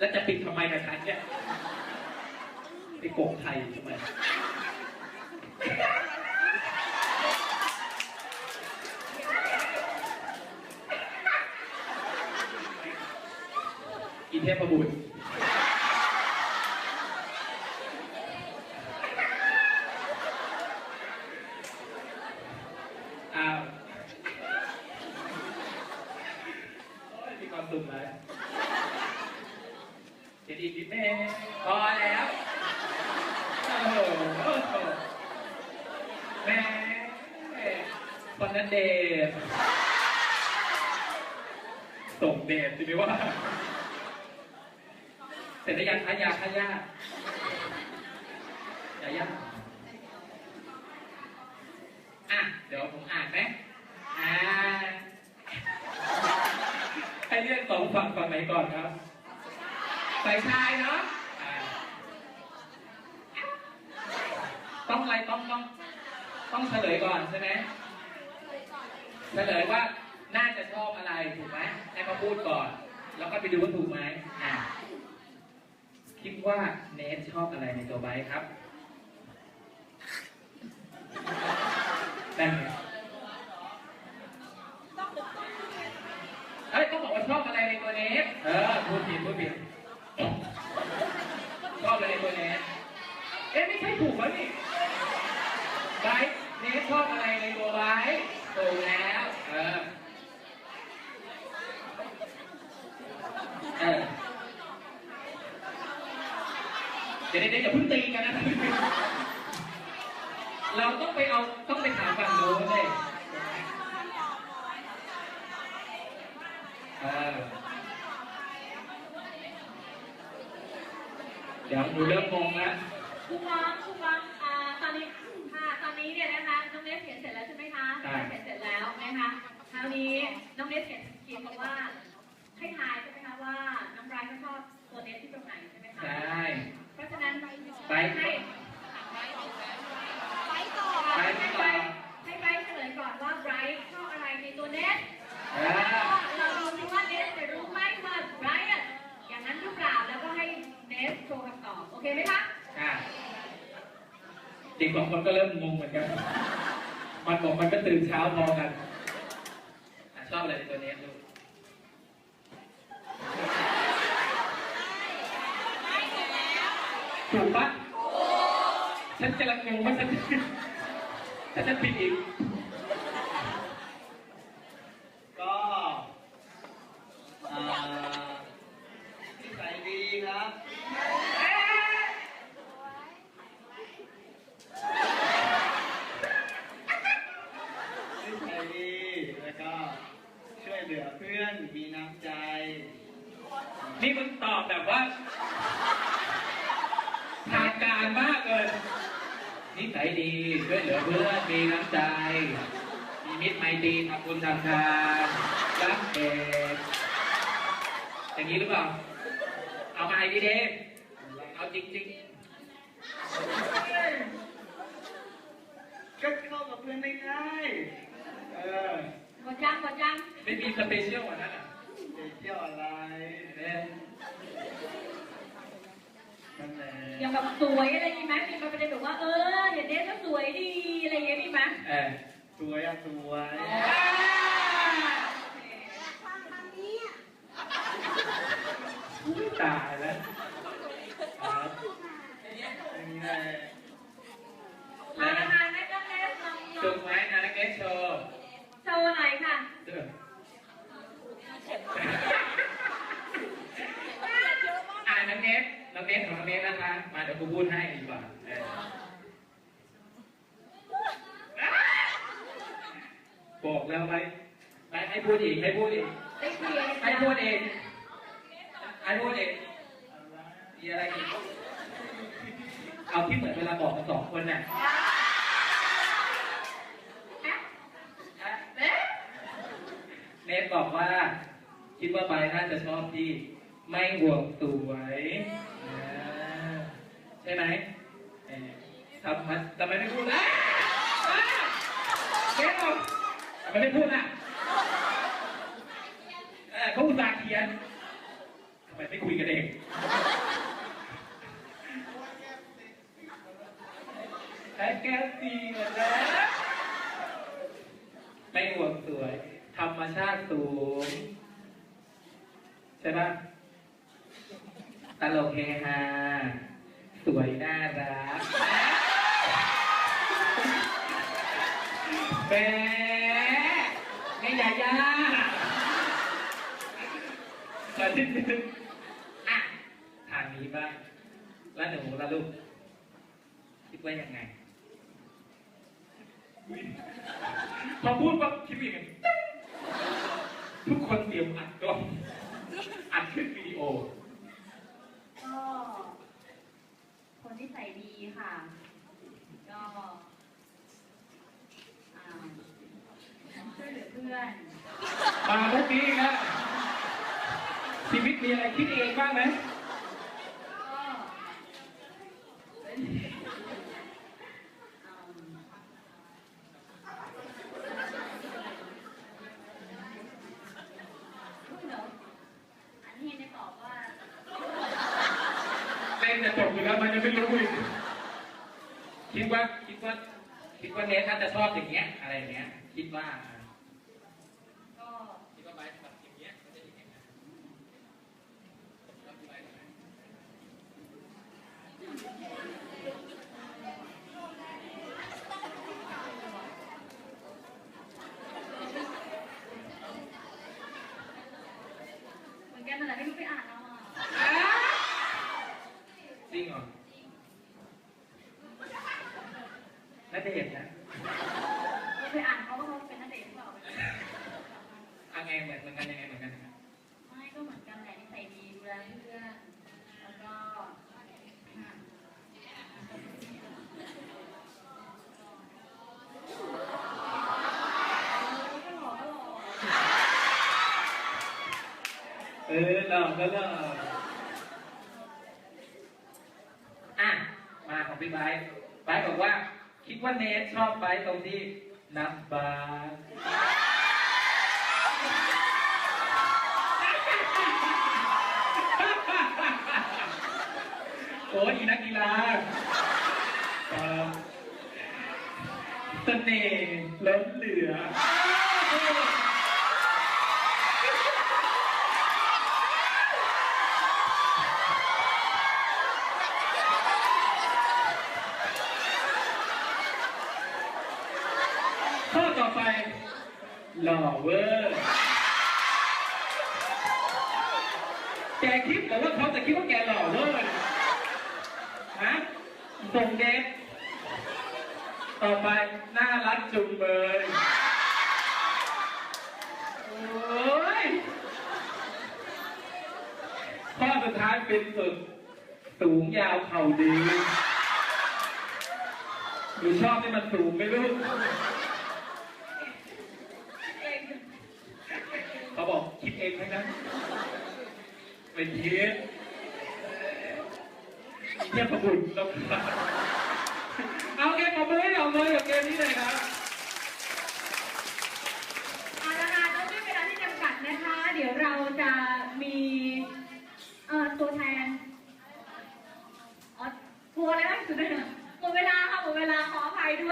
แล้วจะปิดทำไมนะฉันเนี่ยไปโกงไทยทำไมอีเทพบุตรอ้าวโอ้ยมีความสุขเลย เจ็ดอีกนิดแม่พอแล้วโอ้โหแม่คนนั้นเดทส่งเดทสิไม่ว่า เสร็จแล้วยังคะยาคะยายายาอะ เดี๋ยวผมอ่านไหมอ่าให้เลือกสองฝั่งฝั่งไหนก่อนครับ ฝ่ายชายเนาะต้องอะไรต้องต้องต้องเฉลยก่อนใช่ไหมเฉลยว่าน่าจะชอบอะไรถูกไหมให้เขาพูดก่อน แล้วก็ไปดูว่าถูกไหมอ่าคิดว่าเนทชอบอะไรในตัวไบครับได้ไหมเอ้ยต้องบอกว่าชอบอะไรในตัวเนทเออพูดผิดพูดผิดชอบอะไรในตัวเนทเอ๊ะไม่ใช่ถูกแล้วนี่ไบร์ทเนทชอบอะไรในตัวไบร์ทถูกแล้วเออเออเดี๋ยวเดี๋ยวอย่าพิ่งตีกันนะเราต้องไปเอาต้องไปถามฝั่งโน้นเลยเออเดี๋ยวหนูเริ่มงงแล้ว วนี้น้องเนสเขียนเขียนบอกว่าให้ทายใช่ไหมคะว่าน้องไบรท์เขาชอบตัวเนสที่ตรงไหนใช่ไหมคะใช่เพราะฉะนั้นไบรท์ให้ไปต่อไบรให้ท์ไบต่รอท์ให้ไบรท์เฉลยก่อนว่าไบรท์ชอบอะไรในตัวเนสเอแล้วอก็เราดูซิว่าเนสจะรู้ไหมว่าไบรท์อะอย่างนั้นหรือเปล่าแล้วก็ให้เนสโชว์คำตอบโอเคไหมคะอะเด็กสองคนก็เริ่มงงเหมือนกัน มันบอกมันก็ตื่นเช้าพอกัน อะชอบอะไรในตัวนี้ลูกถูกปะฉันกำลังงงว่าฉันถ้าฉันผิดอีก ก็อ่านิสัยดีครับนิสัยดีแล้วก็ช่วยเหลือเพื่อนมีน้ำใจ นี่มึงตอบแบบว่า ทางการมากเลยนิสัยดีช่วยเหลือเพื่อนมีน้ำใจ มีมิตรไมตรีทำบุญทำทานรักเด็กอย่างนี้หรือเปล่า เอาไอ้พี่เดฟเอาจริงก็เข้ากับเพื่อนได้ง่ายเออกดยังกดยัง ไม่มีสเปเชียลกว่านั้นอะจะเที่ยวอะไร เออ นั่นแหละ อย่างแบบ สวยอะไรมีไหมมีมาประเด็นแบบว่าเออเดี๋ยวเนสก็สวยดีอะไรอย่างเงี้ยมีไหมเออสวยอะสวยฟังทางนี้ตายแล้วครับอย่างนี้แหละมาละค่ะแม่ก็แม่ลองลจุองกไหมนะนักเก็ตโชว์โชว์หน่อยค่ะ เด้ออ่าน้ องเนฟน้องเนฟของน้องเนฟนะคะ มาเดี๋ยวกูพูดให้ดีกว่าเออบอกแล้วไปไปให้พูดอีกให้พูดอีกได้เคลียร์ให้พูดเองให้พูดเองมีอะไรอีกเอาที่เหมือนเวลาบอกกันสองคนน่ะเอ๊ะเนฟบอกว่า คิดว่าใบน่าจะชอบที่ไม่ห่วงสวยอ่า ใช่ไหมเออทำไมทำไมไม่พูดอะเนฟบอกทำไมไม่พูดอะเออเขาอุตส่าห์เขียนทำไมไม่คุยกันเองแอแก้ตีเหมือนนไม่ห่วงสวย ธรรมชาติสูง ใช่ปะตลกเฮฮา สวยน่ารักแหมไม่ยายาขอนิดนึงอะทางนี้บ้างแล้วหนูละลูกคิดว่ายังไงพอพูดปั๊บคิดว่ายังไงทุกคนเตรียมอัดกล้องอัดขึ้นวิดีโอ ก็คนที่ใส่ดี ค่ะ ก็อ่าช่วยเหลือเพื่อน มาพวกนี้อีกแล้วชีวิตมีอะไรคิดเองบ้างไหมก็เป็นอืมพูดเหรออันนี้ได้ตอบว่า เล่นจะจบอยู่แล้วมันยังไม่รู้อีกคิด ว่าคิดว่าคิดว่าเนทน่าจะชอบอย่างเงี้ยอะไรอย่างเงี้ย คิดว่าไบร์ทแบบอย่างเงี้ยมันจะอย่างเงี้ยแล้วพี่ไบร์ททำไม เหมือนกันนั่นแหละไม่รู้ไปอ่านเอาอะ จริงเหรอน่าจะเห็นนะ เราไปอ่านเขาว่าเขาเป็นนักเดทหรือเปล่า อะไงเหมือนเหมือนกันยังไงเหมือนกัน ไม่ก็เหมือนกันแหละนิสัยดีดูแลเพื่อนแล้วก็อะก็หล่อก็หล่อ เออหล่อก็หล่ออะ มาของพี่ไบร์ทไบร์ทบอกว่า คิดว่าเนทชอบไบร์ทตรงที่นับบาสโอ้ยนักกีฬาเสน่ห์ล้นเหลือ ข้อต่อ ไป หล่อเวอร์แกคิดหรือว่าเขาจะคิดว่าแกหล่อเวอร์เนี่ยฮะส่งเดฟต่อไปน่ารักจุงเบยโอ้ยข้อสุดท้ายเป็นสุด สูงยาวเข่าดีหนูชอบให้มันสูงไหมลูก เองไหมนะเป็นเย็เยี่ยมบุญเราเอาเกมเอาเลยเอาเลยกับเกมนี้เลยครับเอาละค่ะต้องมีเวลาที่จำกัดนะคะ เดี๋ยวเราจะมีเอ่อตัวแทนอ๋อกลัวอะไรบ้างสุดเลยหมดเวลาค่ะหมดเวลาขออภัยด้วย